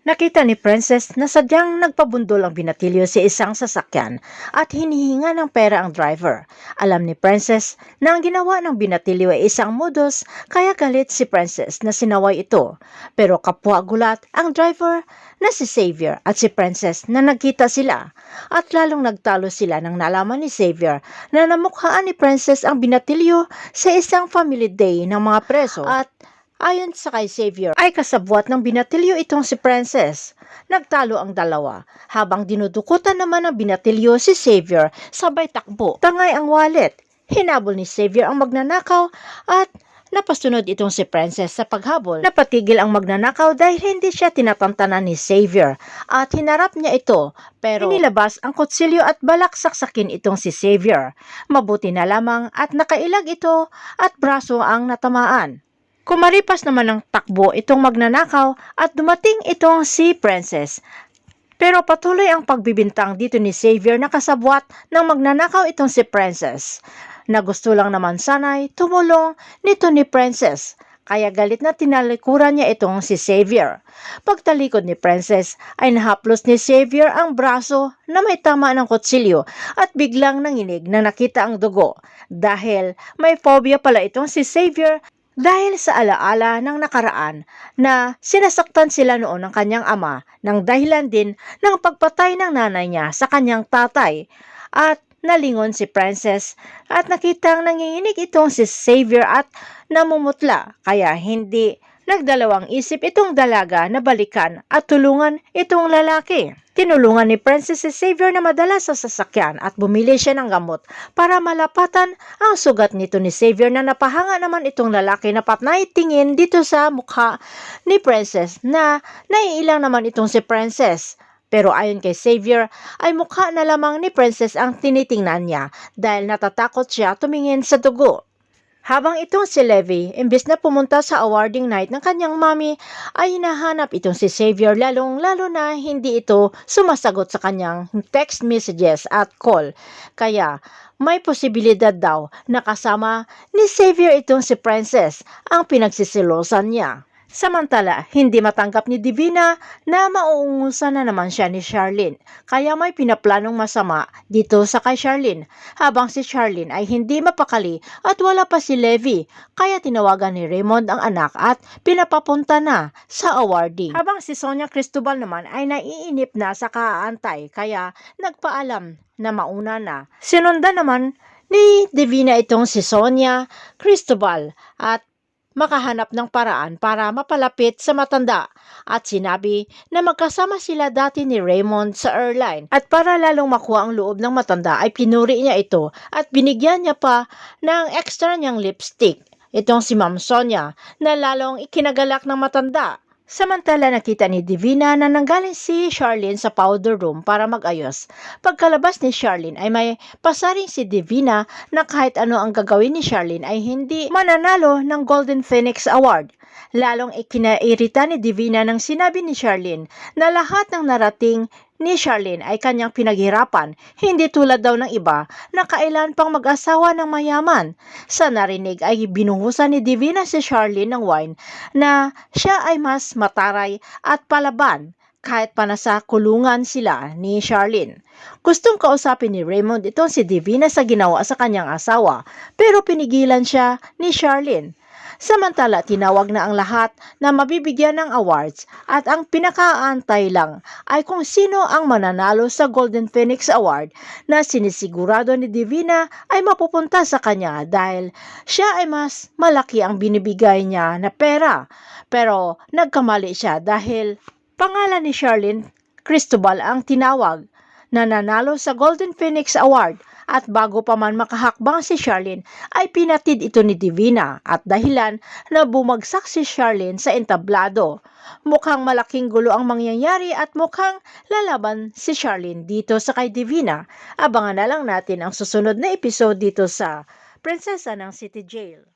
Nakita ni Princess na sadyang nagpabundol ang binatilyo sa isang sasakyan at hinihinga ng pera ang driver. Alam ni Princess na ang ginawa ng binatilyo ay isang modus kaya galit si Princess na sinaway ito. Pero kapwa gulat ang driver na si Xavier at si Princess na nagkita sila at lalong nagtalo sila nang nalaman ni Xavier na namukhaan ni Princess ang binatilyo sa isang family day ng mga preso at Ayon sa kay Xavier, ay kasabwat ng binatilyo itong si Princess. Nagtalo ang dalawa, habang dinudukutan naman ng binatilyo si Xavier sabay takbo. Tangay ang wallet. Hinabol ni Xavier ang magnanakaw at napasunod itong si Princess sa paghabol. Napatigil ang magnanakaw dahil hindi siya tinatantanan ni Xavier at hinarap niya ito pero inilabas ang kutsilyo at balak saksakin itong si Xavier. Mabuti na lamang at nakailag ito at braso ang natamaan. Kumaripas naman ng takbo itong magnanakaw at dumating itong si Princess. Pero patuloy ang pagbibintang dito ni Xavier na kasabwat ng magnanakaw itong si Princess. Na gusto lang naman sanay tumulong nito ni Princess. Kaya galit na tinalikuran niya itong si Xavier. Pagtalikod ni Princess ay nahaplos ni Xavier ang braso na may tama ng kutsilyo at biglang nanginig na nakita ang dugo. Dahil may phobia pala itong si Xavier dahil sa alaala ng nakaraan na sinasaktan sila noon ng kanyang ama ng dahilan din ng pagpatay ng nanay niya sa kanyang tatay at nalingon si Princess at nakitang nanginginig itong si Xavier at namumutla kaya hindi nagdalawang isip itong dalaga na balikan at tulungan itong lalaki. Tinulungan ni Princess si Xavier na madala sa sasakyan at bumili siya ng gamot para malapatan ang sugat nito ni Xavier na napahanga naman itong lalaki na patnay tingin dito sa mukha ni Princess na naiilang naman itong si Princess. Pero ayon kay Xavier ay mukha na lamang ni Princess ang tinitingnan niya dahil natatakot siya tumingin sa dugo. Habang itong si Levi, imbes na pumunta sa awarding night ng kanyang mami, ay hinahanap itong si Xavier lalong lalo na hindi ito sumasagot sa kanyang text messages at call. Kaya may posibilidad daw na kasama ni Xavier itong si Princess ang pinagsisilosan niya. Samantala, hindi matanggap ni Divina na mauungusan na naman siya ni Charlene, kaya may pinaplanong masama dito sa kay Charlene, habang si Charlene ay hindi mapakali at wala pa si Levi, kaya tinawagan ni Raymond ang anak at pinapapunta na sa awarding. Habang si Sonia Cristobal naman ay naiinip na sa kaantay, kaya nagpaalam na mauna na. Sinundan naman ni Divina itong si Sonia Cristobal at makahanap ng paraan para mapalapit sa matanda at sinabi na magkasama sila dati ni Raymond sa airline at para lalong makuha ang loob ng matanda ay pinuri niya ito at binigyan niya pa ng extra niyang lipstick. Itong si Ma'am Sonia na lalong ikinagalak ng matanda. Samantala nakita ni Divina na nanggaling si Charlene sa powder room para mag-ayos. Pagkalabas ni Charlene ay may pasaring si Divina na kahit ano ang gagawin ni Charlene ay hindi mananalo ng Golden Phoenix Award. Lalong ikinairita ni Divina nang sinabi ni Charlene na lahat ng narating ni Charlene ay kanyang pinaghirapan, hindi tulad daw ng iba na kailan pang mag-asawa ng mayaman. Sa narinig ay binuhusan ni Divina si Charlene ng wine na siya ay mas mataray at palaban kahit pa nasa kulungan sila ni Charlene. Gustong kausapin ni Raymond itong si Divina sa ginawa sa kanyang asawa pero pinigilan siya ni Charlene. Samantala, tinawag na ang lahat na mabibigyan ng awards at ang pinakaantay lang ay kung sino ang mananalo sa Golden Phoenix Award na sinisigurado ni Divina ay mapupunta sa kanya dahil siya ay mas malaki ang binibigay niya na pera. Pero nagkamali siya dahil pangalan ni Charlene Cristobal ang tinawag na nanalo sa Golden Phoenix Award at bago pa man makahakbang si Charlene ay pinatid ito ni Divina at dahilan na bumagsak si Charlene sa entablado. Mukhang malaking gulo ang mangyayari at mukhang lalaban si Charlene dito sa kay Divina. Abangan na lang natin ang susunod na episode dito sa Prinsesa ng City Jail.